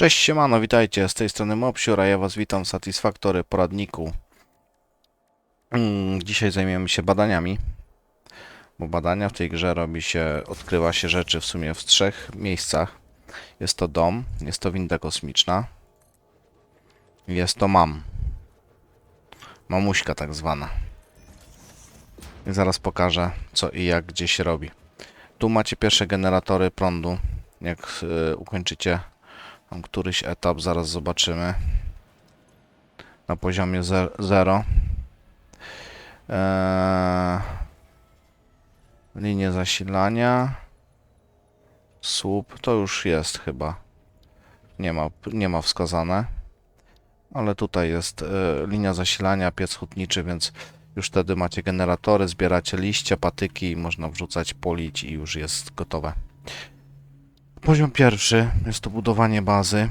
Cześć siemano, witajcie, z tej strony Mopsiur, a ja was witam w Satisfactory poradniku. Mm, Dzisiaj zajmiemy się badaniami, bo badania w tej grze robi się, odkrywa się rzeczy w sumie w trzech miejscach. Jest to dom, jest to winda kosmiczna, jest to mam. Mamuśka tak zwana. I zaraz pokażę co i jak gdzie się robi. Tu macie pierwsze generatory prądu. Jak y, ukończycie tam któryś etap, zaraz zobaczymy. Na poziomie 0. Eee, linie zasilania. Słup, to już jest chyba. Nie ma, nie ma wskazane. Ale tutaj jest e, linia zasilania, piec hutniczy, więc już wtedy macie generatory, zbieracie liście, patyki, można wrzucać, polić i już jest gotowe. Poziom pierwszy jest to budowanie bazy.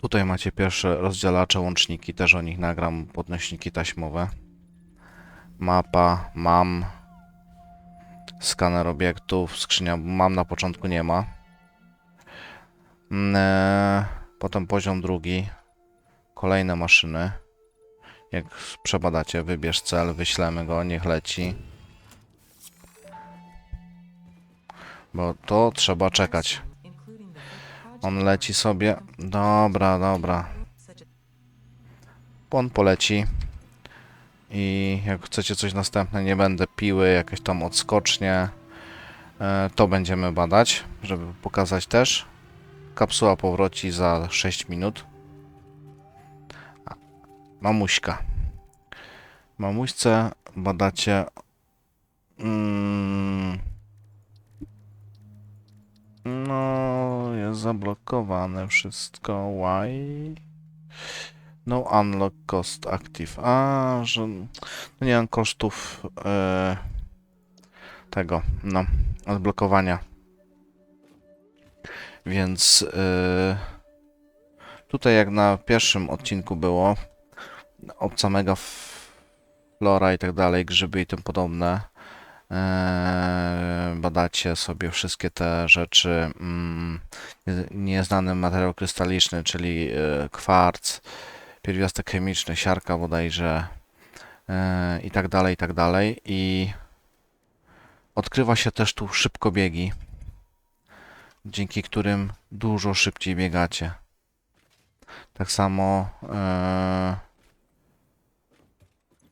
Tutaj macie pierwsze rozdzielacze, łączniki, też o nich nagram, podnośniki taśmowe. Mapa, mam. Skaner obiektów, skrzynia mam na początku nie ma. Mm, e, Potem poziom drugi. Kolejne maszyny. Jak przebadacie, wybierz cel, wyślemy go, niech leci. Bo to trzeba czekać. On leci sobie. Dobra, dobra. On poleci. I jak chcecie coś następne, nie będę piły, jakieś tam odskocznie. e, To będziemy badać, żeby pokazać też. Kapsuła powroci za 6 minut. Mamuśka. Mamuśce badacie. Mm, no, jest zablokowane wszystko. Why? No unlock cost active. A, że no nie mam kosztów e, tego, no, odblokowania. Więc e, tutaj jak na pierwszym odcinku było, obca mega f- flora i tak dalej, grzyby i tym podobne. Eee, badacie sobie wszystkie te rzeczy. Mm, nie- nieznany materiał krystaliczny, czyli e, kwarc, pierwiastek chemiczny, siarka bodajże e, i tak dalej, i tak dalej. I odkrywa się też tu szybkobiegi, dzięki którym dużo szybciej biegacie. Tak samo e,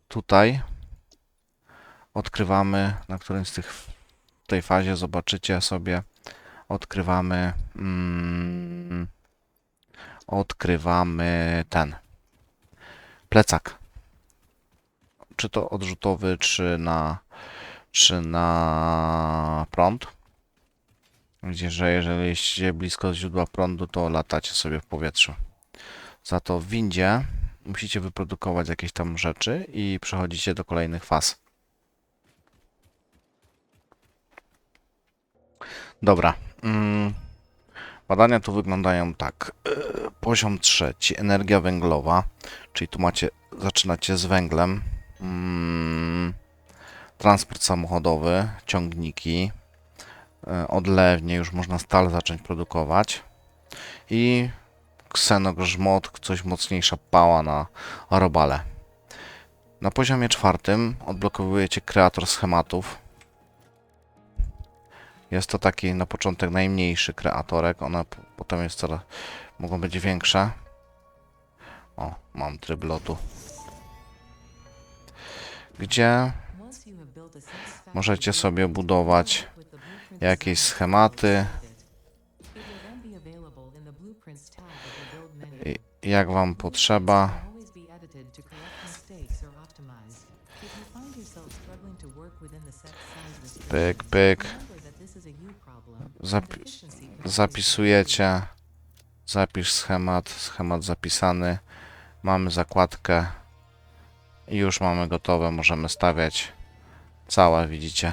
tutaj odkrywamy na którymś z tych w tej fazie zobaczycie sobie odkrywamy mm, odkrywamy ten plecak. Czy to odrzutowy czy na czy na prąd. Gdzie że jeżeli jesteście blisko źródła prądu to latacie sobie w powietrzu. Za to w windzie musicie wyprodukować jakieś tam rzeczy i przechodzicie do kolejnych faz Dobra. Mm, badania tu wyglądają tak. Yy, Poziom trzeci, energia węglowa, czyli tu macie, zaczynacie z węglem. Mm, transport samochodowy, ciągniki, yy, odlewnie, już można stal zacząć produkować. I ksenogrzmot, coś mocniejsza pała na robale. Na poziomie czwartym odblokowujecie kreator schematów. Jest to taki na początek najmniejszy kreatorek, one potem jest coraz, mogą być większe. O, mam tryb lotu. Gdzie Możecie sobie budować jakieś schematy, jak wam potrzeba. Pyk, pyk. Zapi zapisujecie. Zapisz schemat, schemat zapisany. Mamy zakładkę. I już mamy gotowe, możemy stawiać całe, widzicie.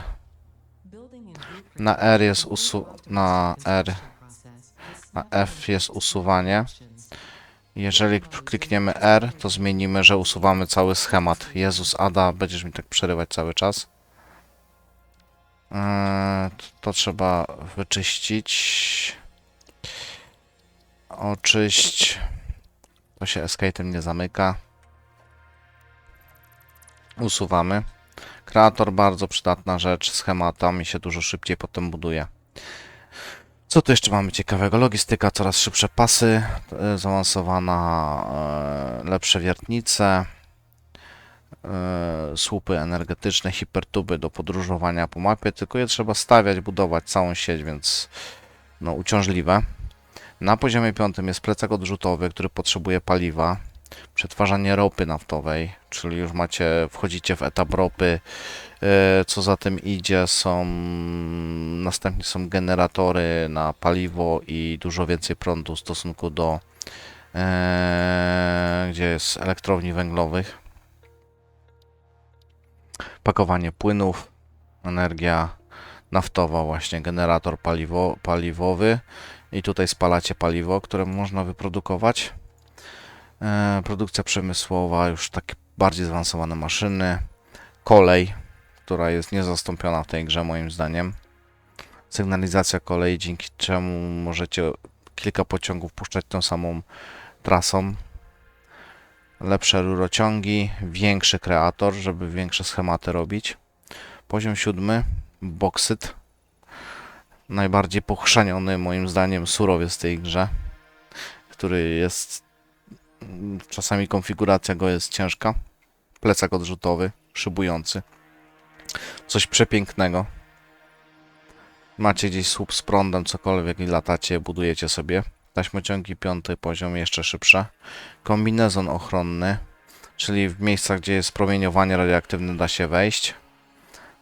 Na R jest usu... na R... Na F jest usuwanie. Jeżeli klikniemy R, to zmienimy, że usuwamy cały schemat. Jezus, Ada, będziesz mi tak przerywać cały czas. Eee, to, trzeba wyczyścić. Oczyść. To się escape'em nie zamyka. Usuwamy. Kreator bardzo przydatna rzecz. Schematami się dużo szybciej potem buduje. Co tu jeszcze mamy ciekawego? Logistyka, coraz szybsze pasy, e, zaawansowana, e, lepsze wiertnice, e, słupy energetyczne, hipertuby do podróżowania po mapie, tylko je trzeba stawiać, budować całą sieć, więc no uciążliwe. Na poziomie piątym jest plecak odrzutowy, który potrzebuje paliwa, przetwarzanie ropy naftowej, czyli już macie, wchodzicie w etap ropy, E, Co za tym idzie, są następnie są generatory na paliwo i dużo więcej prądu w stosunku do e, gdzie jest elektrowni węglowych. Pakowanie płynów, energia naftowa, właśnie generator paliwo, paliwowy i tutaj spalacie paliwo, które można wyprodukować. E, produkcja przemysłowa, już takie bardziej zaawansowane maszyny, kolej, która jest niezastąpiona w tej grze moim zdaniem. Sygnalizacja kolei, dzięki czemu możecie kilka pociągów puszczać tą samą trasą. Lepsze rurociągi, większy kreator, żeby większe schematy robić. Poziom siódmy, boksyt. Najbardziej pochrzaniony moim zdaniem surowiec w tej grze, który jest czasami konfiguracja go jest ciężka. Plecak odrzutowy, szybujący coś przepięknego. Macie gdzieś słup z prądem, cokolwiek i latacie, budujecie sobie. Taśmociągi piąty poziom, jeszcze szybsze. Kombinezon ochronny, czyli w miejscach, gdzie jest promieniowanie radioaktywne da się wejść.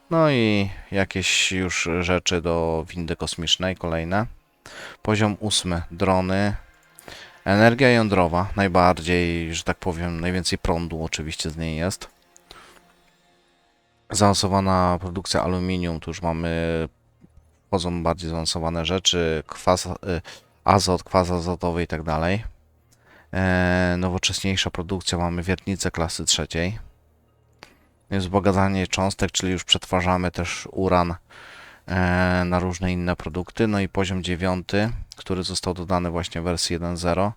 No i jakieś już rzeczy do windy kosmicznej, kolejne. Poziom ósmy, drony. Energia jądrowa, najbardziej, że tak powiem, najwięcej prądu oczywiście z niej jest zaawansowana produkcja aluminium, tu już mamy wchodzą bardziej zaawansowane rzeczy, kwas, y, azot, kwas azotowy i tak dalej. E, nowocześniejsza produkcja, mamy wiertnicę klasy trzeciej. Wzbogacanie cząstek, czyli już przetwarzamy też uran e, na różne inne produkty. No i poziom dziewiąty, który został dodany właśnie w wersji 1.0.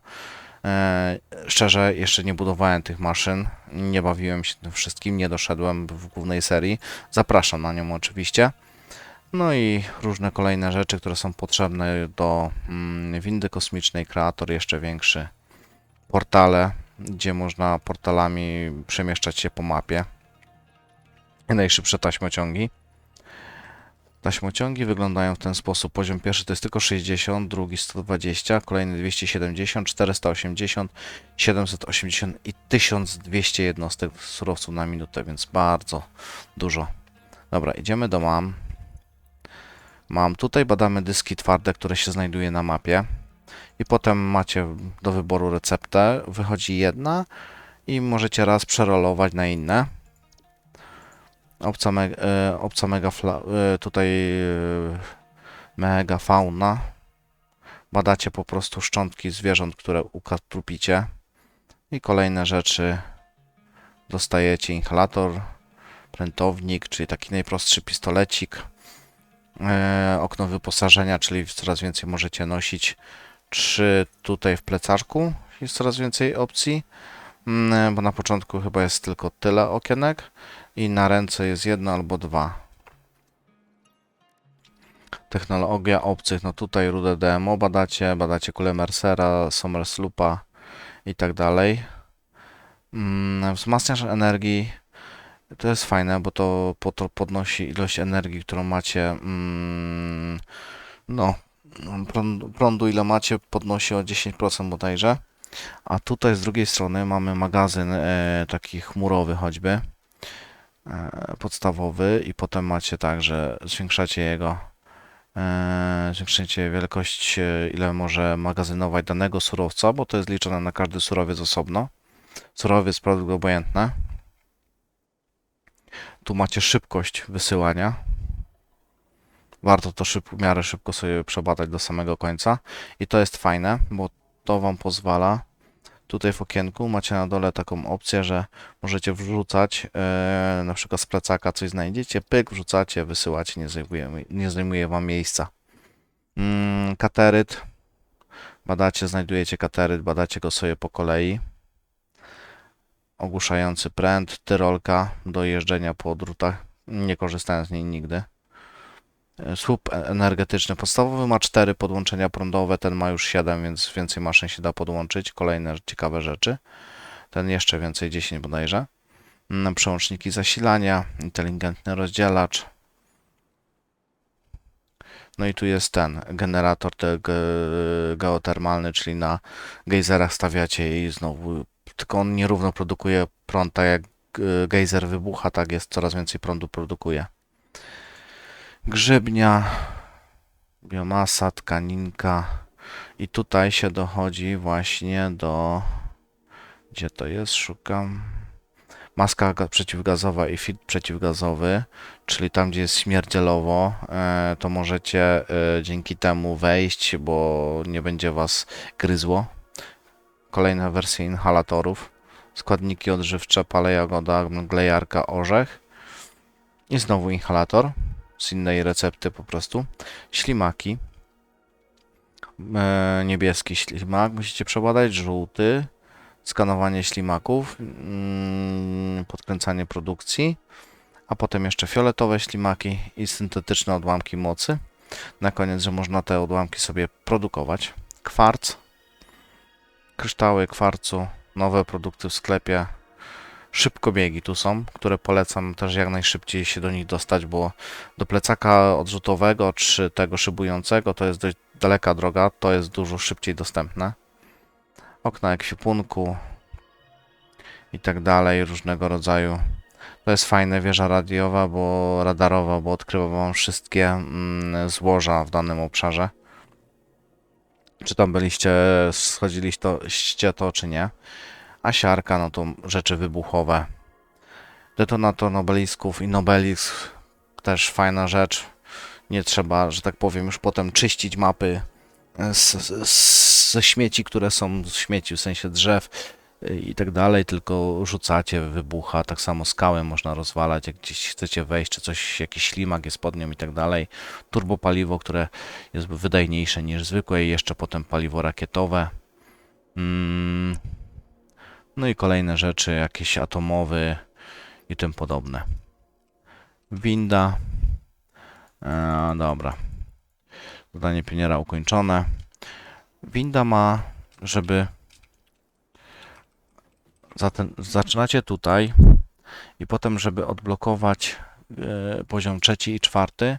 E, Szczerze, jeszcze nie budowałem tych maszyn, nie bawiłem się tym wszystkim, nie doszedłem w głównej serii. Zapraszam na nią oczywiście. No i różne kolejne rzeczy, które są potrzebne do mm, windy kosmicznej, kreator jeszcze większy, portale, gdzie można portalami przemieszczać się po mapie. Najszybsze taśmociągi. Taśmociągi wyglądają w ten sposób. Poziom pierwszy to jest tylko 60, drugi 120, kolejny 270, 480, 780 i 1200 jednostek surowców na minutę, więc bardzo dużo. Dobra, idziemy do mam. Mam tutaj, badamy dyski twarde, które się znajduje na mapie. I potem macie do wyboru receptę. Wychodzi jedna i możecie raz przerolować na inne obca, me, e, obca mega fla, e, tutaj e, mega fauna. Badacie po prostu szczątki zwierząt, które ukatrupicie. I kolejne rzeczy dostajecie inhalator, prętownik, czyli taki najprostszy pistolecik. E, okno wyposażenia, czyli coraz więcej możecie nosić. Trzy tutaj w plecaczku jest coraz więcej opcji, mm, bo na początku chyba jest tylko tyle okienek i na ręce jest jedno albo dwa. Technologia obcych, no tutaj rudę DMO badacie, badacie kulę Mercera, Somersloopa i tak dalej. Mm, wzmacniacz energii to jest fajne, bo to, po to podnosi ilość energii, którą macie. Mm, no, prądu, ile macie podnosi o 10% bodajże. A tutaj z drugiej strony mamy magazyn e, taki chmurowy choćby e, podstawowy i potem macie tak, że zwiększacie jego e, zwiększacie wielkość, ile może magazynować danego surowca, bo to jest liczone na każdy surowiec osobno. Surowiec, produkt obojętny. Tu macie szybkość wysyłania. Warto to szyb, w miarę szybko sobie przebadać do samego końca. I to jest fajne, bo to Wam pozwala. Tutaj w okienku macie na dole taką opcję, że możecie wrzucać e, na przykład z plecaka coś znajdziecie, pyk, wrzucacie, wysyłacie, nie zajmuje, nie zajmuje Wam miejsca. Mm, kateryt Badacie, znajdujecie kateryt, badacie go sobie po kolei. Ogłuszający pręt, tyrolka do jeżdżenia po drutach. Nie korzystałem z niej nigdy. E, Słup e- energetyczny podstawowy ma 4 podłączenia prądowe, ten ma już 7, więc więcej maszyn się da podłączyć. Kolejne ciekawe rzeczy. Ten jeszcze więcej, 10 bodajże. Mm, Przełączniki zasilania, inteligentny rozdzielacz. No i tu jest ten generator te, ge- geotermalny, czyli na gejzerach stawiacie i znowu, tylko on nierówno produkuje prąd, tak jak e, gejzer wybucha, tak jest, coraz więcej prądu produkuje. Grzybnia, biomasa, tkaninka i tutaj się dochodzi właśnie do, gdzie to jest, szukam, maska ga- przeciwgazowa i filtr przeciwgazowy, czyli tam, gdzie jest śmierdzielowo, e, to możecie e, dzięki temu wejść, bo nie będzie was gryzło. Kolejna wersja inhalatorów. Składniki odżywcze, pale jagoda, glejarka, orzech. I znowu inhalator z innej recepty po prostu. Ślimaki. E, niebieski ślimak musicie przebadać, żółty. Skanowanie ślimaków, mm, podkręcanie produkcji, a potem jeszcze fioletowe ślimaki i syntetyczne odłamki mocy. Na koniec, że można te odłamki sobie produkować. Kwarc, kryształy kwarcu, nowe produkty w sklepie. Szybkobiegi tu są, które polecam też jak najszybciej się do nich dostać, bo do plecaka odrzutowego czy tego szybującego to jest dość daleka droga, to jest dużo szybciej dostępne. Okna ekwipunku i tak dalej, różnego rodzaju. To jest fajne wieża radiowa, bo radarowa, bo odkrywa wam wszystkie mm, złoża w danym obszarze. Czy tam byliście, schodziliście to, czy nie. A siarka, no to rzeczy wybuchowe. Detonator nobelisków i nobelisk, też fajna rzecz. Nie trzeba, że tak powiem, już potem czyścić mapy ze śmieci, które są śmieci, w sensie drzew i tak dalej, tylko rzucacie, wybucha, tak samo skały można rozwalać, jak gdzieś chcecie wejść, czy coś, jakiś ślimak jest pod nią i tak dalej. Turbopaliwo, które jest wydajniejsze niż zwykłe i jeszcze potem paliwo rakietowe. Mm. No i kolejne rzeczy, jakieś atomowy i tym podobne. Winda. E, dobra. Zadanie pioniera ukończone. Winda ma, żeby zatem zaczynacie tutaj i potem, żeby odblokować e, poziom trzeci i czwarty,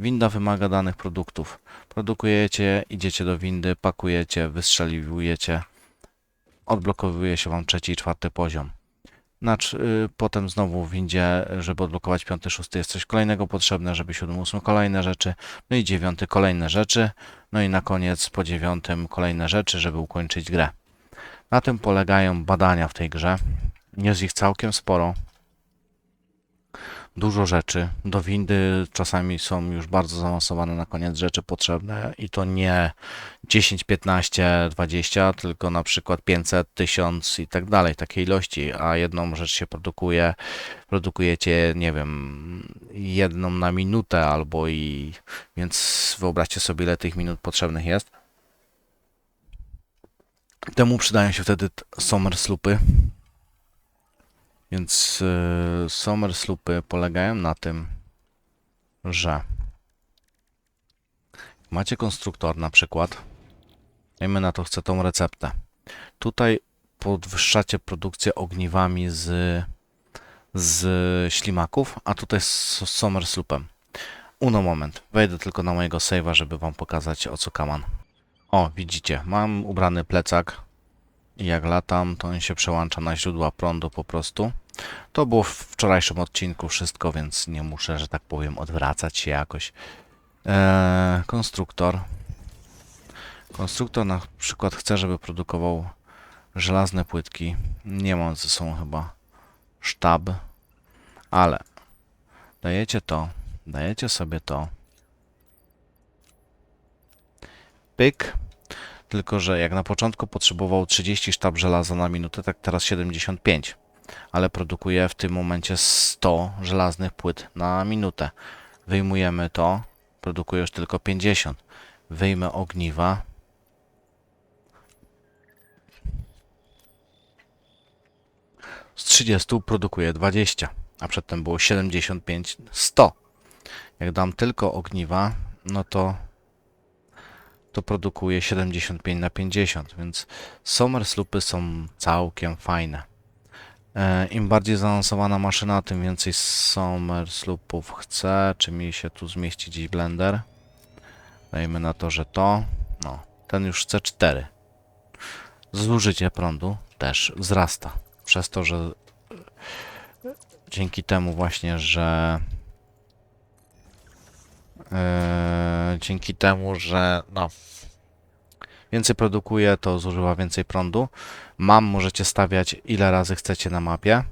winda wymaga danych produktów. Produkujecie, idziecie do windy, pakujecie, wystrzeliwujecie, odblokowuje się wam trzeci i czwarty poziom. Znaczy, y, potem znowu w windzie, żeby odblokować piąty, szósty jest coś kolejnego potrzebne, żeby siódmy, ósmy kolejne rzeczy, no i dziewiąty kolejne rzeczy, no i na koniec po dziewiątym kolejne rzeczy, żeby ukończyć grę. Na tym polegają badania w tej grze. Jest ich całkiem sporo. Dużo rzeczy. Do windy czasami są już bardzo zaawansowane na koniec rzeczy potrzebne i to nie 10, 15, 20, tylko na przykład 500, 1000 i tak dalej, takiej ilości, a jedną rzecz się produkuje, produkujecie, nie wiem, jedną na minutę albo i, więc wyobraźcie sobie ile tych minut potrzebnych jest. Temu przydają się wtedy sloopy. Więc yy, summer sloopy polegają na tym, że macie konstruktor na przykład, dajmy na to chcę tą receptę. Tutaj podwyższacie produkcję ogniwami z, z ślimaków, a tutaj z summer sloopem. Uno moment, wejdę tylko na mojego save'a, żeby wam pokazać o co kaman. O, widzicie, mam ubrany plecak i jak latam, to on się przełącza na źródła prądu po prostu. To było w wczorajszym odcinku wszystko, więc nie muszę, że tak powiem, odwracać się jakoś. Eee, konstruktor. Konstruktor na przykład chce, żeby produkował żelazne płytki. Nie mam ze sobą chyba sztab, ale dajecie to, dajecie sobie to. pyk. Tylko, że jak na początku potrzebował 30 sztab żelaza na minutę, tak teraz 75. Ale produkuje w tym momencie 100 żelaznych płyt na minutę. Wyjmujemy to, produkuje już tylko 50. Wyjmę ogniwa, z 30 produkuje 20, a przedtem było 75, 100. Jak dam tylko ogniwa, no to to produkuje 75 na 50, więc Summer Sloopy są całkiem fajne. E, Im bardziej zaawansowana maszyna, tym więcej Summer Sloopów chcę. Czy mi się tu zmieści gdzieś blender? Dajmy na to, że to. No, ten już chce 4. Zużycie prądu też wzrasta. Przez to, że dzięki temu właśnie, że e, dzięki temu, że no więcej produkuje, to zużywa więcej prądu. Mam możecie stawiać ile razy chcecie na mapie,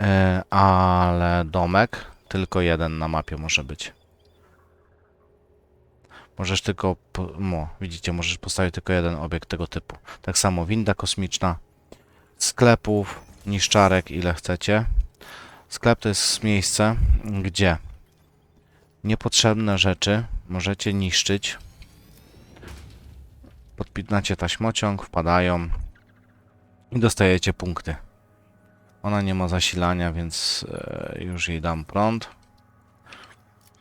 e, ale domek tylko jeden na mapie może być. Możesz tylko, mo, widzicie, możesz postawić tylko jeden obiekt tego typu. Tak samo winda kosmiczna, sklepów, niszczarek, ile chcecie. Sklep to jest miejsce, gdzie niepotrzebne rzeczy możecie niszczyć. Podpinacie taśmociąg, wpadają i dostajecie punkty. Ona nie ma zasilania, więc e, już jej dam prąd.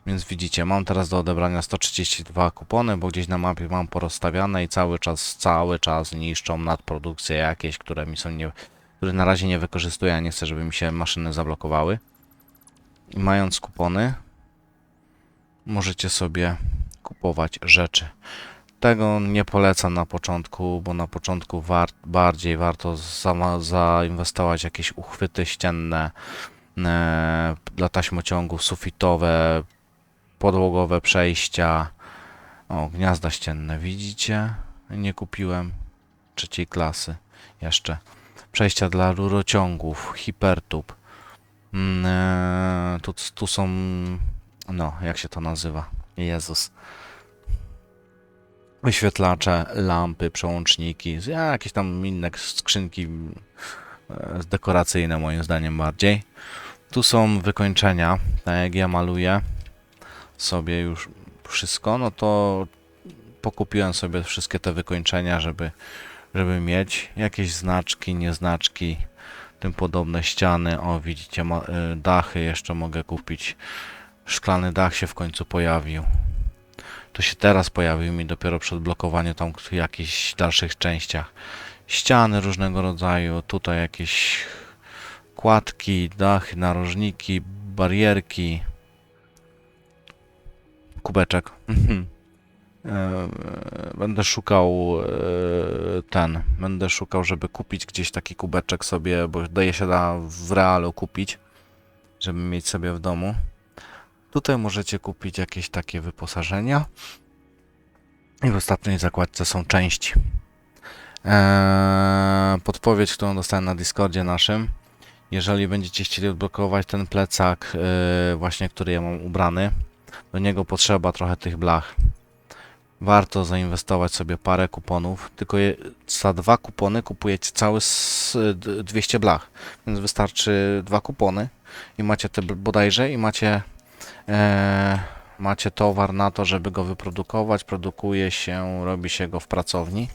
Więc widzicie, mam teraz do odebrania 132 kupony, bo gdzieś na mapie mam porozstawiane i cały czas, cały czas niszczą nadprodukcje jakieś, które mi są nie, które na razie nie wykorzystuję, a nie chcę, żeby mi się maszyny zablokowały. I mając kupony, możecie sobie kupować rzeczy. Tego nie polecam na początku, bo na początku war bardziej warto za zainwestować jakieś uchwyty ścienne e, dla taśmociągów, sufitowe, podłogowe przejścia. O, gniazda ścienne, widzicie? Nie kupiłem trzeciej klasy jeszcze. Przejścia dla rurociągów, hipertub. Mm, e, tu, tu są, no, jak się to nazywa? Jezus. Wyświetlacze, lampy, przełączniki, jakieś tam inne skrzynki e, dekoracyjne moim zdaniem bardziej. Tu są wykończenia, tak jak ja maluję sobie już wszystko, no to pokupiłem sobie wszystkie te wykończenia, żeby, żeby mieć jakieś znaczki, nieznaczki, tym podobne ściany. O, widzicie, y, dachy jeszcze mogę kupić. Szklany dach się w końcu pojawił. To się teraz pojawił mi dopiero przed blokowaniem tam w jakichś dalszych częściach. Ściany różnego rodzaju, tutaj jakieś kładki, dachy, narożniki, barierki, kubeczek. Mhm. E, Będę szukał e, ten, będę szukał, żeby kupić gdzieś taki kubeczek sobie, bo daje się da w realu kupić, żeby mieć sobie w domu. Tutaj możecie kupić jakieś takie wyposażenia. I w ostatniej zakładce są części. Eee, podpowiedź, którą dostałem na Discordzie naszym. Jeżeli będziecie chcieli odblokować ten plecak, e, właśnie który ja mam ubrany, do niego potrzeba trochę tych blach. Warto zainwestować sobie parę kuponów, tylko je, za dwa kupony kupujecie cały s- d- 200 blach, więc wystarczy dwa kupony i macie te bodajże i macie macie towar na to, żeby go wyprodukować. Produkuje się, robi się go w pracowni,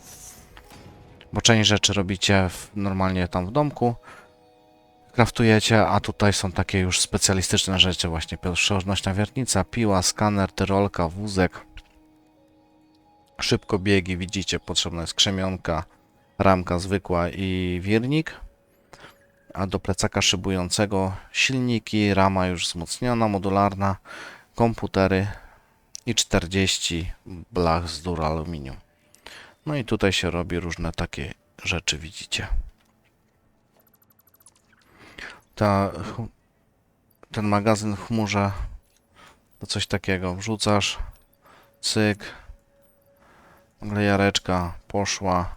bo część rzeczy robicie w, normalnie tam w domku, kraftujecie, a tutaj są takie już specjalistyczne rzeczy, właśnie przełożnośna wiertnica, piła, skaner, tyrolka, wózek, szybkobiegi, widzicie, potrzebna jest krzemionka, ramka zwykła i wirnik, a do plecaka szybującego silniki, rama już wzmocniona, modularna, komputery i 40 blach z duraluminium. No i tutaj się robi różne takie rzeczy, widzicie ta, ten magazyn w chmurze to coś takiego. Wrzucasz, cyk, glejareczka poszła,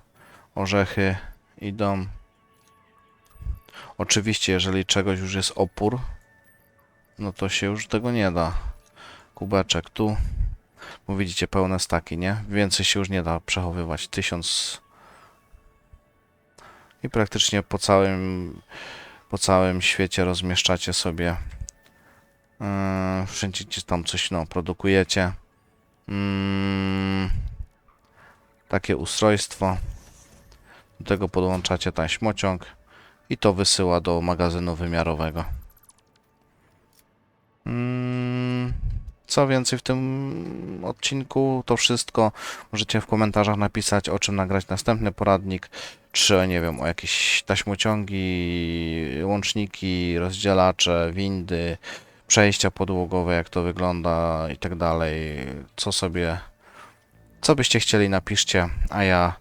orzechy idą. Oczywiście, jeżeli czegoś już jest opór, no to się już tego nie da. Kubeczek tu, bo widzicie pełne staki, nie? Więcej się już nie da przechowywać. Tysiąc i praktycznie po całym po całym świecie rozmieszczacie sobie. Yy, wszędzie tam coś no, produkujecie. Mm, takie ustrojstwo. Do tego podłączacie taśmociąg. I to wysyła do magazynu wymiarowego. Mm, Co więcej w tym odcinku, to wszystko. Możecie w komentarzach napisać, o czym nagrać następny poradnik, czy nie wiem, o jakieś taśmociągi, łączniki, rozdzielacze, windy, przejścia podłogowe, jak to wygląda i tak dalej. Co sobie, co byście chcieli, napiszcie, a ja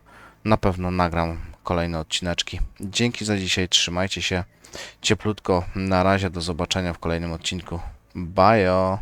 na pewno nagram kolejne odcineczki. Dzięki za dzisiaj, trzymajcie się cieplutko. Na razie, do zobaczenia w kolejnym odcinku. Bajo!